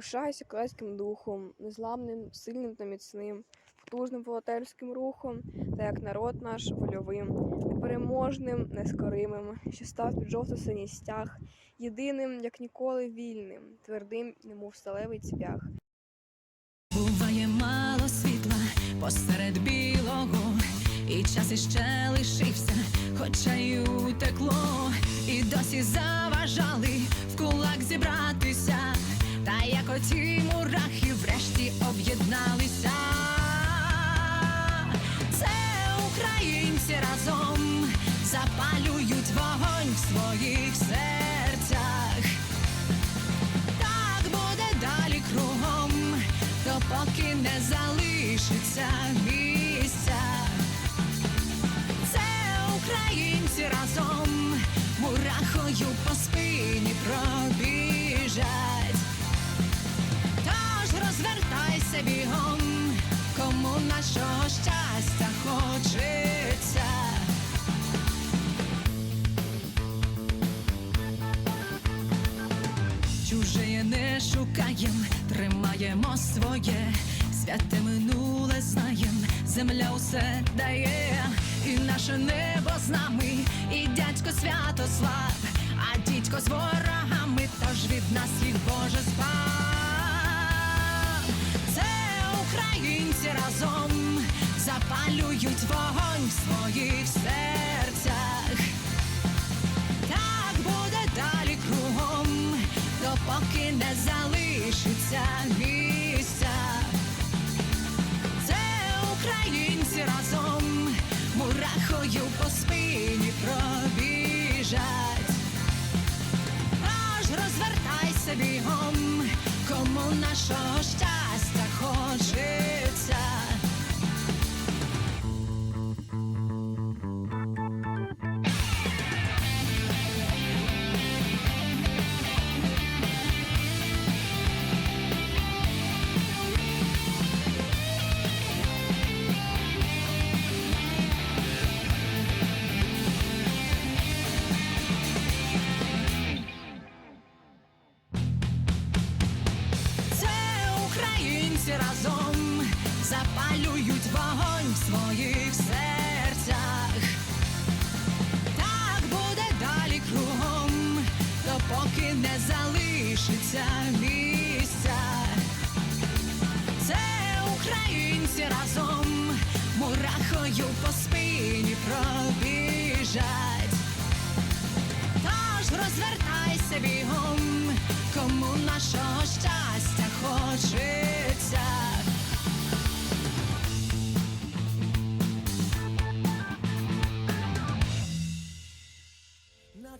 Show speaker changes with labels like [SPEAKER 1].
[SPEAKER 1] Пишаюся козацьким духом, незламним, сильним та міцним, потужним волонтерським рухом, та як народ наш вольовим, непереможним, нескоримим, що став під жовто-синій стяг, єдиним, як ніколи вільним, твердим, немов сталевий цвях.
[SPEAKER 2] Буває мало світла посеред білого, і час іще лишився, хоча й утекло, і досі заважали оті мурахи врешті об'єдналися. Це українці разом запалюють вогонь в своїх серцях. Так буде далі кругом, допоки не залишиться місця. Це українці разом мурахою по спині пробіжать. Тож розвертайся бігом, кому нашого щастя хочеться. Чужеє не шукаєм, тримаємо своє, святе минуле знаєм, земля усе дає, і наше небо з нами, і дядько Святослав, а дідько з ворогами, тож від нас їх Боже спав. Запалюють вогонь в своїх серцях. Так буде далі кругом, допоки не залишиться місця. Це українці разом мурахою по спині пробіжать. Аж розвертайся бігом, кому нашого щастя хочеться. Українці разом запалюють вогонь в своїх серцях. Так буде далі кругом, допоки не залишиться місця. Це українці разом мурахою по спині пробіжать. Тож розвертайся бігом, кому нашого щастя хочеться.